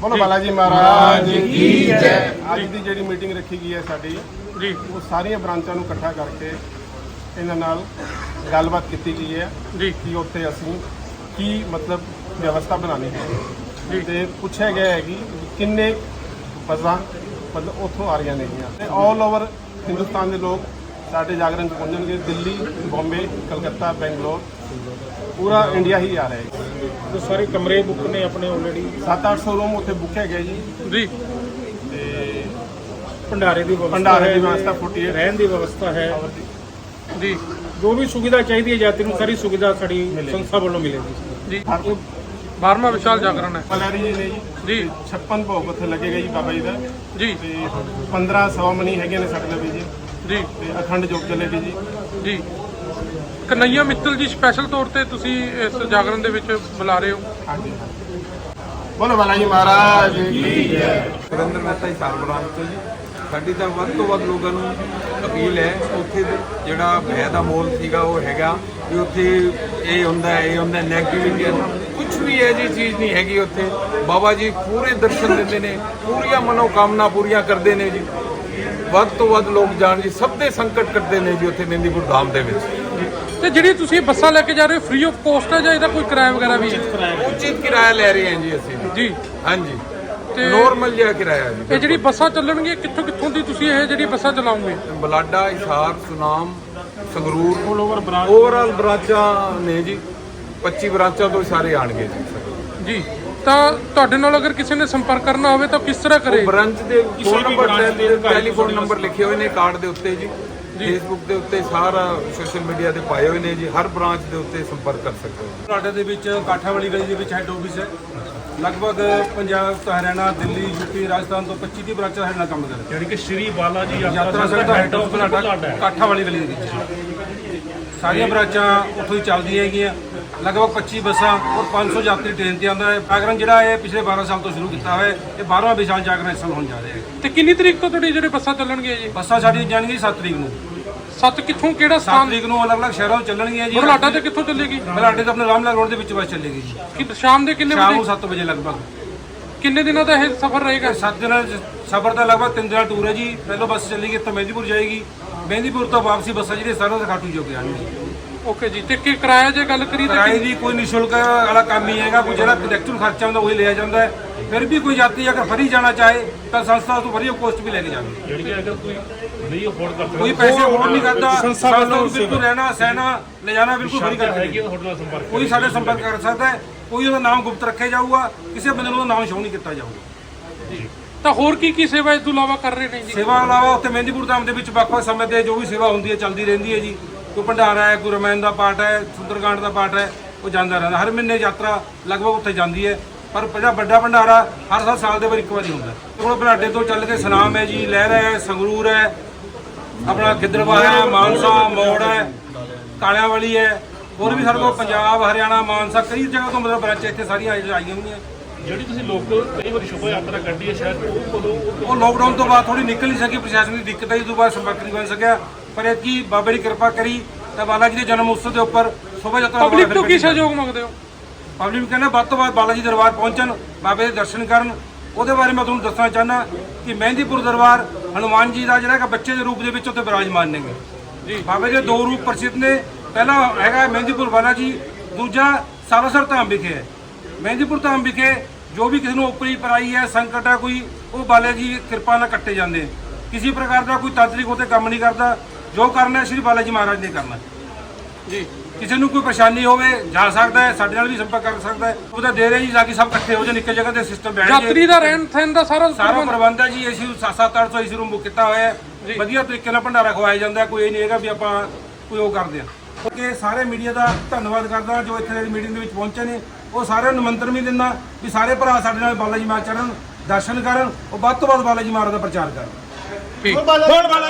ਬੋਲੋ ਬਾਲਾ ਜੀ ਮਹਾਰਾਜ ਕੀ ਜੈ। ਅੱਜ ਦੀ ਜਿਹੜੀ ਮੀਟਿੰਗ ਰੱਖੀ ਗਈ ਹੈ ਸਾਡੀ ਜੀ। ਉਹ ਸਾਰੀਆਂ ਬ੍ਰਾਂਚਾਂ ਨੂੰ ਇਕੱਠਾ ਕਰਕੇ ਇਹਨਾਂ ਨਾਲ ਗੱਲਬਾਤ ਕੀਤੀ ਗਈ ਹੈ ਜੀ। ਕਿ ਉੱਥੇ ਅਸੀਂ ਕੀ ਮਤਲਬ ਵਿਵਸਥਾ ਬਣਾਉਣੀ ਹੈ। ਜੀ। ਤੇ ਪੁੱਛਿਆ ਗਿਆ ਹੈ ਕਿ ਕਿੰਨੇ ਬੱਸਾਂ ਮਤਲਬ ਉੱਥੋਂ ਆ ਰਹੀਆਂ ਨੇਗੀਆਂ। ਤੇ ਆਲ ਓਵਰ ਹਿੰਦੁਸਤਾਨ ਦੇ ਲੋਕ ਸਾਡੇ ਜਾਗਰਣ 'ਚ ਪਹੁੰਚਣਗੇ। ਦਿੱਲੀ ਬੰਬੇ ਕਲਕੱਤਾ ਬੈਂਗਲੌਰ। ਪੂਰਾ ਇੰਡੀਆ ਹੀ ਆ ਰਿਹਾ ਹੈ। ਤੇ ਸਾਰੇ ਕਮਰੇ ਬੁੱਕ ਨੇ ਆਪਣੇ ਆਲਰੇਡੀ 7-800 ਰੂਮ ਉੱਥੇ ਬੁੱਕ ਹੈਗੇ ਜੀ। ਜੀ। ਤੇ ਭੰਡਾਰੇ ਦੀ ਵਿਵਸਥਾ ਭੰਡਾਰੇ ਦੀ ਹੈ, ਵਿਵਸਥਾ 48 ਰਹਿਣ ਦੀ ਵਿਵਸਥਾ ਹੈ। ਜੀ। ਜੋ। ਵੀ ਸੁਵਿਧਾ ਚਾਹੀਦੀ ਹੈ ਯਾਤਰੀ ਨੂੰ ਸਾਰੀ ਸੁਵਿਧਾ ਸਾਡੀ ਸੰਸਥਾ ਵੱਲੋਂ ਮਿਲੇਗੀ ਜੀ। 12ਵਾਂ ਵਿਸ਼ਾਲ ਜਾਗਰਣ ਹੈ। ਮਲੈਰੀ ਜੀ ਨੇ ਜੀ। ਜੀ। 56 ਭੋਗ ਉੱਥੇ ਲੱਗੇਗਾ ਜੀ ਬਾਬਾ ਜੀ ਦਾ। ਜੀ। ਤੇ 15 ਸਵਾ ਮਨੀ ਹੈਗੇ ਨੇ ਸਾਡੇ ਲਈ ਜੀ। ਜੀ। ਤੇ ਅਖੰਡ ਜੋਗ ਚੱਲੇਗੀ ਜੀ। ਜੀ। ਕਨਈਆ ਮਿੱਤਲ ਜੀ ਸਪੈਸ਼ਲ ਤੌਰ ਤੇ ਤੁਸੀਂ ਇਸ ਜਾਗਰਣ ਦੇ ਵਿੱਚ ਬੁਲਾ ਰਹੇ ਹੋ? ਹਾਂਜੀ ਬੋਲੋ ਬਾਲਾ ਜੀ ਮਹਾਰਾਜ। ਕੀ ਜੈ ਸੁਰਿੰਦਰ ਮਹਿਤਾ ਜੀ ਸਰਬਰਾਮ ਤੋਂ ਜੀ। ਸਾਡੀ ਤਾਂ ਵੱਧ ਤੋਂ ਵੱਧ ਲੋਕਾਂ ਨੂੰ ਅਪੀਲ ਹੈ ਉੱਥੇ ਦੇ ਜਿਹੜਾ ਭੈ ਦਾ ਮੋਲ ਸੀਗਾ ਉਹ ਹੈਗਾ ਵੀ ਉੱਥੇ ਇਹ ਹੁੰਦਾ ਹੈ, ਇਹ ਹੁੰਦਾ ਨੈਗੇਟਿਵਿਟੀ ਕੁਝ ਵੀ ਇਹੋ ਜਿਹੀ ਚੀਜ਼ ਨਹੀਂ ਹੈਗੀ ਉੱਥੇ। ਬਾਬਾ ਜੀ ਪੂਰੇ ਦਰਸ਼ਨ ਦਿੰਦੇ ਨੇ ਪੂਰੀਆਂ ਮਨੋਕਾਮਨਾ ਪੂਰੀਆਂ ਕਰਦੇ ਨੇ ਜੀ। ਵੱਧ ਤੋਂ ਵੱਧ ਲੋਕ ਜਾਣ ਜੀ ਸਭ ਦੇ ਸੰਕਟ ਕੱਟਦੇ ਨੇ ਜੀ ਉੱਥੇ ਮਹਿੰਦੀਪੁਰ ਧਾਮ ਦੇ ਵਿੱਚ। ਤੇ ਜਿਹੜੀ ਤੁਸੀਂ ਬੱਸਾਂ ਲੈ ਕੇ ਜਾ ਰਹੇ ਹੋ ਫ੍ਰੀ ਆਫ ਕੋਸਟ ਹੈ ਜਾਂ ਇਹਦਾ ਕੋਈ ਕਿਰਾਇਆ ਵਗੈਰਾ ਵੀ ਹੈ? ਉਚਿਤ ਕਿਰਾਇਆ ਲੈ ਰਹੇ ਹਾਂ ਜੀ ਅਸੀਂ। ਜੀ। ਹਾਂਜੀ। ਤੇ- ਨੋਰਮਲ ਜਿਹਾ ਕਿਰਾਇਆ ਜੀ ਇਹ ਜਿਹੜੀ ਬੱਸਾਂ ਚੱਲਣਗੀਆਂ ਕਿੱਥੋਂ ਕਿੱਥੋਂ ਦੀ ਤੁਸੀਂ ਇਹ ਜਿਹੜੀ ਬੱਸਾਂ ਚਲਾਓਗੇ? ਬਲਾਡਾ Hisar Sunam Sangrur. All over branch overall ਬ੍ਰਾਂਚਾਂ ਨੇ ਜੀ 25 ਬ੍ਰਾਂਚਾਂ ਤੋਂ ਸਾਰੇ ਆਣਗੇ ਜੀ। ਜੀ। ਤਾਂ ਤੁਹਾਡੇ ਨਾਲ ਅਗਰ ਕਿਸੇ ਨੇ ਸੰਪਰਕ ਕਰਨਾ ਹੋਵੇ ਤਾਂ ਕਿਸ ਤਰ੍ਹਾਂ ਕਰੇ? ਬ੍ਰਾਂਚ ਦੇ ਫੋਨ ਨੰਬਰ ਟੈਲੀਫੋਨ ਨੰਬਰ ਲਿਖੇ ਹੋਏ ਨੇ ਕਾਰਡ ਦੇ ਉੱਤੇ ਜੀ। ਫੇਸਬੁੱਕ ਦੇ ਉੱਤੇ ਸਾਰਾ ਸੋਸ਼ਲ ਮੀਡੀਆ ਤੇ ਪਾਏ ਹੋਏ ਨੇ ਜੀ। ਹਰ ਬ੍ਰਾਂਚ ਦੇ ਉੱਤੇ ਸੰਪਰਕ ਕਰ ਸਕਦੇ ਹੋ। ਬੁਲਾਡੇ ਦੇ ਵਿੱਚ ਕਾਠਾਵਾਲੀ ਗਲੀ ਦੇ ਵਿੱਚ ਹੈੱਡ ਆਫਿਸ ਹੈ। ਲਗਭਗ ਪੰਜਾਬ ਤੋਂ ਹਰਿਆਣਾ ਦਿੱਲੀ ਯੂਪੀ ਰਾਜਸਥਾਨ ਤੋਂ 25 ਦੀ ਬ੍ਰਾਂਚਾਂ ਸਾਡੇ ਨਾਲ ਕੰਮ ਕਰ ਯਾਨੀ ਕਿ ਸ਼੍ਰੀ ਬਾਲਾ ਜੀ ਯਾਤਰਾ ਸੰਘ ਹੈੱਡ ਆਫਿਸ ਬੁਲਾਡਾ ਕਾਠਾਵਾਲੀ ਗਲੀ ਦੇ ਵਿੱਚ। ਸਾਰੀਆਂ ਬ੍ਰਾਂਚਾਂ ਉੱਥੋਂ ਹੀ ਚੱਲਦੀਆਂ ਹੈਗੀਆਂ। ਲਗਭਗ 25 ਬੱਸਾਂ ਔਰ 500 ਯਾਤਰੀ ਟ੍ਰੇਨ ਤੇ ਆਉਂਦਾ ਹੈ। ਜਾਗਰਣ ਜਿਹੜਾ ਇਹ ਪਿਛਲੇ 12 ਸਾਲ ਤੋਂ ਸ਼ੁਰੂ ਕੀਤਾ ਹੋਇਆ ਹੈ ਇਹ 12ਵਾਂ ਵਿਸ਼ਾਲ ਜਾਗਰਣ ਇਸ ਸਾਲ ਹੋਣ ਜਾ ਰਿਹਾ ਹੈ। ਤੇ ਕਿੰਨੀ ਤਰੀਕ ਤੋਂ ਤੁਹਾਡੀ ਜਿਹੜੇ ਬੱਸਾਂ ਚੱਲਣਗੀਆਂ ਜੀ? ਬੱਸਾਂ ਸਾਡੀਆਂ ਜਾਣਗੀਆਂ 7 ਤਰੀਕ ਨੂੰ। ਸੱਤ ਕਿੱਥੋਂ ਕਿਹੜਾ 7 ਸਥਾਨ? ਤਰੀਕ ਨੂੰ ਅਲੱਗ-ਅਲੱਗ ਸ਼ਹਿਰਾਂ ਤੋਂ ਚੱਲਣਗੀਆਂ ਜੀ। ਬੁਢਲਾਡਾ ਤੇ ਕਿੱਥੋਂ ਚੱਲੇਗੀ? ਬੁਲਾਡੇ ਤੋਂ ਆਪਣੇ ਰਾਮਨਗਰ ਰੋਡ ਦੇ ਵਿੱਚ ਬੱਸ ਚੱਲੇਗੀ ਜੀ। ਕਿ ਸ਼ਾਮ ਦੇ ਕਿੰਨੇ ਸ਼ਾਮ ਨੂੰ ਵਜੇ 7 ਵਜੇ ਲਗਭਗ। ਕਿੰਨੇ ਦਿਨਾਂ ਦਾ ਇਹ ਸਫ਼ਰ ਰਹੇਗਾ? ਸੱਤ ਦਿਨਾਂ ਦਾ ਸਫ਼ਰ ਦਾ ਲਗਭਗ ਤਿੰਨ ਦਿਨਾਂ ਟੂਰ ਹੈ ਜੀ। ਪਹਿਲੋਂ ਬੱਸ ਚੱਲੇਗੀ ਇੱਥੋਂ ਮਹਿੰਦੀਪੁਰ ਜਾਏਗੀ। ਮਹਿੰਦੀਪੁਰ ਤੋਂ ਵਾਪਸੀ ਬੱਸਾਂ ਜਿਹੜੀਆਂ ਸਾਰਾ ਖਾਟੂ ਜੋ ਕੇ ਆਣਗੀਆਂ। ਓਕੇ ਜੀ ਤੇ ਕੀ ਕਿਰਾਇਆ ਜੇ ਗੱਲ ਕਰੀ ਤਾਂ ਕਿਰਾਏ ਦੀ ਕੋਈ ਨਿਸ਼ੁਲਕ ਵਾਲਾ ਕੰਮ ਹੀ ਹੈਗਾ ਕੋਈ ਜਿਹੜਾ ਐਕਚੁਅਲ ਖਰਚਾ ਹੁੰਦਾ ਉਹੀ ਲਿਆ ਜਾਂਦਾ ਹੈ। ਫਿਰ ਵੀ ਕੋਈ ਯਾਤਰੀ ਅਗਰ ਫਰੀ ਜਾਣਾ ਚਾਹੇ ਤਾਂ ਸੰਸਥਾ ਤੋਂ ਫਰੀ ਕੋਸਟ ਵੀ ਲੈ ਕੇ ਜਾਂਦੀ ਹੈ। ਜਿਹੜੀ ਕਿ ਅਗਰ ਕੋਈ ਨਹੀਂ ਅਫੋਰਡ ਕਰ ਸਕਦਾ ਕੋਈ ਪੈਸੇ ਹੋਰ ਨਹੀਂ ਕਰਦਾ ਸੰਸਥਾ ਵੱਲੋਂ ਬਿਲਕੁਲ ਰਹਿਣਾ ਸਹਿਣਾ ਲੈ ਜਾਣਾ ਬਿਲਕੁਲ ਫਰੀ ਕਰਕੇ ਹੈਗੀ ਤੁਹਾਡੇ ਨਾਲ ਸੰਪਰਕ ਕੋਈ ਸਾਡੇ ਸੰਪਰਕ ਕਰ ਸਕਦਾ ਹੈ ਕੋਈ ਉਹਦਾ ਨਾਮ ਗੁਪਤ ਰੱਖਿਆ ਜਾਊਗਾ ਕਿਸੇ ਬੰਦੇ ਨੂੰ ਉਹਦਾ ਨਾਮ ਸ਼ੋਅ ਨਹੀਂ ਕੀਤਾ ਜਾਊਗਾ। ਤਾਂ ਹੋਰ ਕੀ ਕੀ ਸੇਵਾ ਇਸ ਤੋਂ ਇਲਾਵਾ ਕਰ ਰਹੇ ਨੇ ਜੀ? ਸੇਵਾ ਇਲਾਵਾ ਉੱਥੇ ਮਹਿੰਦੀਪੁਰ ਧਾਮ ਦੇ ਵਿੱਚ ਵੱਖ-ਵੱਖ ਸਮੇਂ ਤੇ ਜੋ ਵੀ ਸੇਵਾ ਹੁੰਦੀ ਹੈ ਚੱਲਦੀ ਰਹਿੰਦੀ ਹੈ ਜੀ। ਕੋਈ ਭੰਡਾਰਾ ਹੈ ਕੋਈ ਰਮਾਇਣ ਦਾ ਪਾਠ ਹੈ ਸੁੰਦਰਕਾਂਡ ਦਾ ਪਾਠ ਹੈ ਉਹ ਜਾਂਦਾ ਰਹਿੰਦਾ। ਹਰ ਮਹੀਨੇ ਯਾਤਰਾ ਲਗਭਗ ਉੱਥੇ ਜਾਂਦੀ ਹੈ। ਪਰ ਜਿਹੜਾ ਵੱਡਾ ਭੰਡਾਰਾ ਹਰ ਸਾਲ ਸਾਲ ਦੇ ਵਾਰ ਇੱਕ ਵਾਰੀ ਹੁੰਦਾ ਹੈ। ਕੋਲ ਬਲਾਡੇ ਤੋਂ ਚੱਲ ਕੇ ਸਨਾਮ ਹੈ ਜੀ ਲਹਿਰ ਹੈ ਸੰਗਰੂਰ ਹੈ ਆਪਣਾ ਗਿੱਦੜਵਾ ਹੈ ਮਾਨਸਾ ਮੋੜ ਹੈ ਕਾਲਿਆਂ ਵਾਲੀ ਹੈ ਹੋਰ ਵੀ ਸਾਡੇ ਕੋਲ ਪੰਜਾਬ ਹਰਿਆਣਾ ਮਾਨਸਾ ਕਈ ਜਗ੍ਹਾ ਤੋਂ ਮਤਲਬ ਬ੍ਰਾਂਚ ਇੱਥੇ ਸਾਰੀਆਂ ਆਈ- ਆਈਆਂ ਹੋਈਆਂ। ਜਿਹੜੀ ਤੁਸੀਂ ਲੋਕਲ ਕਈ ਵਾਰੀ ਸ਼ੋਭਾ ਯਾਤਰਾ ਕੱਢੀ ਹੈ ਸ਼ਾਇਦ ਉਹ ਕੋਲੋਂ ਉਹ ਲੋਕਡਾਊਨ ਤੋਂ ਬਾਅਦ ਥੋੜੀ ਨਿਕਲ ਨਹੀਂ ਸਕੀ ਪ੍ਰਸ਼ਾਸਨ ਦੀ ਦਿੱਕਤ ਆਈ ਤੋਂ ਬਾਅਦ ਸੰਪਰਕ ਨਹੀਂ ਬਣ ਸਕਿਆ। ਪਰ ਇਹ ਕੀ ਬਾਬੇ ਦੀ ਕਿਰਪਾ ਕਰੀ ਤਾਂ ਬਾਲਾ ਜੀ ਦੇ ਜਨਮ ਉਤਸਵ ਦੇ ਉੱਪਰ ਸ਼ੋਭਾ ਯਾਤਰਾ ਪਬਲਿਕ ਤੋਂ ਕੀ ਸਹਿਯੋਗ ਮੰਗਦੇ ਹੋ? ਪਬਲਿਕ ਕਹਿੰਦਾ ਵੱਧ ਤੋਂ ਵੱਧ ਬਾਲਾ ਜੀ ਦਰਬਾਰ ਪਹੁੰਚਣ ਬਾਬੇ ਦੇ ਦਰਸ਼ਨ ਕਰਨ। ਉਹਦੇ ਬਾਰੇ ਮੈਂ ਤੁਹਾਨੂੰ ਦੱਸਣਾ ਚਾਹੁੰਦਾ ਕਿ ਮਹਿੰਦੀਪੁਰ ਦਰਬਾਰ ਹਨੂਮਾਨ ਜੀ ਦਾ ਜਿਹੜਾ ਕਿ ਬੱਚੇ ਦੇ ਰੂਪ ਦੇ ਵਿੱਚ ਉੱਥੇ ਬਿਰਾਜਮਾਨ ਨੇਗੇ ਜੀ। ਬਾਬੇ ਦੇ ਦੋ ਰੂਪ ਪ੍ਰਸਿੱਧ ਨੇ। ਪਹਿਲਾ ਹੈਗਾ ਮਹਿੰਦੀਪੁਰ ਬਾਲਾ ਜੀ ਦੂਜਾ ਸਾਲਾਸਰ ਧਾਮ ਵਿਖੇ ਹੈ। ਮਹਿੰਦੀਪੁਰ ਧਾਮ ਵਿਖੇ ਜੋ ਵੀ ਕਿਸੇ ਨੂੰ ਉਪਰੀ ਪਰਾਈ ਹੈ ਸੰਕਟ ਹੈ ਕੋਈ ਉਹ ਬਾਲੇ ਜੀ ਕਿਰਪਾ ਨਾਲ ਕੱਟੇ ਜਾਂਦੇ ਕਿਸੇ ਪ੍ਰਕਾਰ ਦਾ ਕੋਈ ਤਾਂਤਰਿਕ ਉਹਤੇ ਕੰਮ ਨਹੀਂ ਕਰਦਾ। ਜੋ ਕਰਨਾ ਹੈ ਸ਼੍ਰੀ ਬਾਲਾ ਜੀ ਮਹਾਰਾਜ ਨੇ ਕਰਨਾ ਹੈ। ਜੀ। ਕਿਸੇ ਨੂੰ ਕੋਈ ਪਰੇਸ਼ਾਨੀ ਹੋਵੇ ਜਾ ਸਕਦਾ ਹੈ ਸਾਡੇ ਨਾਲ ਵੀ ਸੰਪਰਕ ਕਰ ਸਕਦਾ ਹੈ। ਉਹਦਾ ਦੇ ਰਹੇ ਜੀ ਤਾਂ ਕਿ ਸਭ ਇਕੱਠੇ ਹੋ ਜਾਣ ਇੱਕ ਜਗ੍ਹਾ ਤੇ ਸਿਸਟਮ ਬੈਠ ਯਾਤਰੀ ਦਾ ਰਹਿਣ ਸਹਿਣ ਦਾ ਸਾਰਾ ਸਾਰਾ ਪ੍ਰਬੰਧ- ਹੈ ਜੀ ਏਸੀ 7-800 ਏਸੀ ਰੂਮ ਬੁੱਕ ਕੀਤਾ ਹੋਇਆ ਹੈ। ਵਧੀਆ ਤਰੀਕੇ ਨਾਲ ਭੰਡਾਰਾ ਖਵਾਇਆ ਜਾਂਦਾ ਕੋਈ ਇਹ ਨਹੀਂ ਹੈਗਾ ਵੀ ਆਪਾਂ ਕੋਈ ਉਹ ਕਰਦੇ ਆ ਕਿ ਸਾਰੇ ਮੀਡੀਆ ਦਾ ਧੰਨਵਾਦ ਕਰਦਾ ਜੋ ਇੱਥੇ ਦੀ ਮੀਟਿੰਗ ਦੇ ਵਿੱਚ ਪਹੁੰਚੇ ਨੇ। ਉਹ ਸਾਰਿਆਂ ਨੂੰ ਨਿਮੰਤਰਣ ਵੀ ਦਿੰਦਾ ਵੀ ਸਾਰੇ ਭਰਾ ਸਾਡੇ ਨਾਲ ਬਾਲਾ ਜੀ ਮਹਾਰਾਜ ਚੜ੍ਹਨ ਦਰਸ਼ਨ ਕਰਨ ਉਹ ਵੱਧ ਤੋਂ ਵੱਧ ਬਾਲਾ ਜੀ ਮਹਾਰਾਜ ਦਾ ਪ੍ਰਚਾਰ ਕਰਨ। ਠੀਕ।